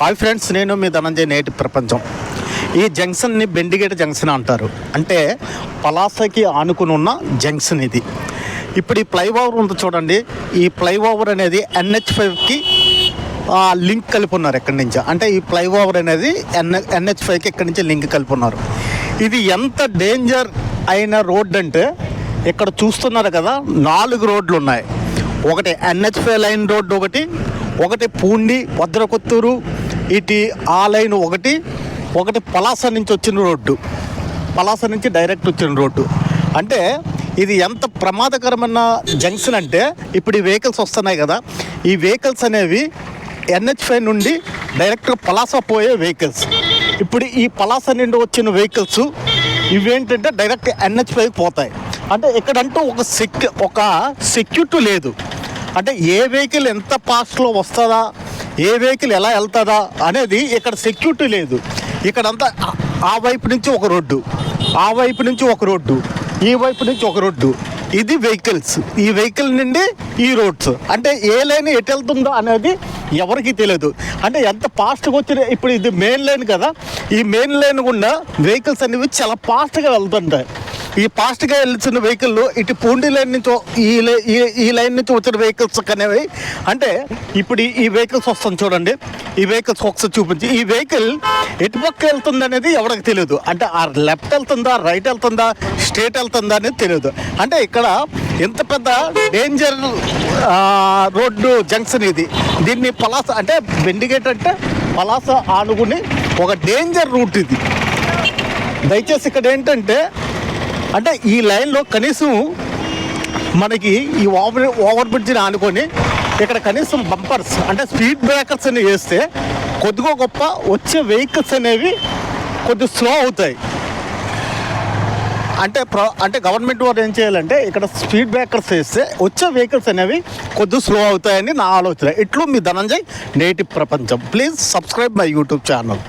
Hi friends నేను మీ ధనంజయ నేటి ప్రపంచం. ఈ జంక్షన్ని బెండిగేట జంక్షన్ అంటారు. అంటే పలాసకి ఆనుకుని ఉన్న జంక్షన్ ఇది. ఇప్పుడు ఈ ఫ్లైఓవర్ ఉంది చూడండి. ఈ ఫ్లైఓవర్ అనేది ఎన్హెచ్ ఫైవ్కి లింక్ కలిపి ఉన్నారు ఎక్కడి నుంచి? అంటే ఈ ఫ్లైఓవర్ అనేది ఎన్ ఎన్హెచ్ ఫైవ్కి ఎక్కడి నుంచి లింక్ కలిపి ఉన్నారు ఇది ఎంత డేంజర్ అయిన రోడ్ అంటే ఇక్కడ చూస్తున్నారు కదా నాలుగు రోడ్లు ఉన్నాయి. ఒకటి ఎన్హెచ్ ఫైవ్ లైన్ రోడ్డు ఒకటి ఒకటి పూండి భద్రకొత్తూరు ఇటు ఆ లైన్ ఒకటి ఒకటి పలాస నుంచి వచ్చిన రోడ్డు. పలాస నుంచి డైరెక్ట్ వచ్చిన రోడ్డు. అంటే ఇది ఎంత ప్రమాదకరమైన జంక్షన్ అంటే ఇప్పుడు ఈ వెహికల్స్ వస్తున్నాయి కదా ఈ వెహికల్స్ అనేవి ఎన్హెచ్ ఫైవ్ నుండి డైరెక్ట్ పలాస పోయే వెహికల్స్. ఇప్పుడు ఈ పలాస నుండి వచ్చిన వెహికల్స్ ఇవేంటంటే డైరెక్ట్ ఎన్హెచ్ ఫైవ్ పోతాయి. అంటే ఇక్కడంటూ ఒక సెక్యూ ఒక సెక్యూరిటీ లేదు. అంటే ఏ వెహికల్ ఎంత ఫాస్ట్లో వస్తుందా ఏ వెహికల్ ఎలా వెళ్తుందా అనేది ఇక్కడ సెక్యూరిటీ లేదు. ఇక్కడంతా ఆ- ఆ వైపు నుంచి ఒక రోడ్డు ఆ వైపు నుంచి ఒక రోడ్డు ఈ వైపు నుంచి ఒక రోడ్డు. ఇది వెహికల్స్. ఈ వెహికల్ నుండి ఈ రోడ్స్. అంటే ఏ లైన్ ఎటు వెళ్తుందో అనేది ఎవరికి తెలియదు. అంటే ఎంత ఫాస్ట్గా వచ్చిన ఇప్పుడు ఇది మెయిన్ లైన్ కదా. ఈ మెయిన్ లైన్ గుండా వెహికల్స్ అనేవి చాలా ఫాస్ట్గా వెళ్తుంటాయి. ఈ ఫాస్ట్గా వెళ్ళిన వెహికల్ ఇటు పూండి లైన్ నుంచి ఈ ఈ- లైన్ నుంచి వచ్చిన వెహికల్స్ అనేవి. అంటే ఇప్పుడు ఈ- వెహికల్స్ వస్తుంది చూడండి. ఈ వెహికల్స్ ఒకసారి చూపించి. ఈ వెహికల్ ఎటు పక్క వెళ్తుంది అనేది ఎవరికి తెలియదు. అంటే ఆ లెఫ్ట్ వెళ్తుందా రైట్ వెళ్తుందా స్ట్రేట్ వెళ్తుందా అనేది తెలియదు. అంటే ఇక్కడ ఎంత పెద్ద డేంజర్ రోడ్డు జంక్షన్ ఇది. దీన్ని పలాస అంటే బెండిగేట్ అంటే పలాస ఆనుకుని ఒక డేంజర్ రూట్ ఇది. దయచేసి ఇక్కడ ఏంటంటే అంటే ఈ లైన్లో కనీసం మనకి ఈ ఓవర్ ఓవర్ బ్రిడ్జ్ని ఆనుకొని ఇక్కడ కనీసం బంపర్స్ అంటే స్పీడ్ బ్రేకర్స్ అని వేస్తే కొద్దిగా గొప్ప వచ్చే వెహికల్స్ అనేవి కొద్దిగా స్లో అవుతాయి. అంటే ప్ర అంటే గవర్నమెంట్ వారు ఏం చేయాలంటే ఇక్కడ స్పీడ్ బ్రేకర్స్ వేస్తే వచ్చే వెహికల్స్ అనేవి కొద్దిగా స్లో అవుతాయని నా ఆలోచన. ఇట్లు మీ ధనంజయ్ నేటి ప్రపంచం. Please subscribe my YouTube channel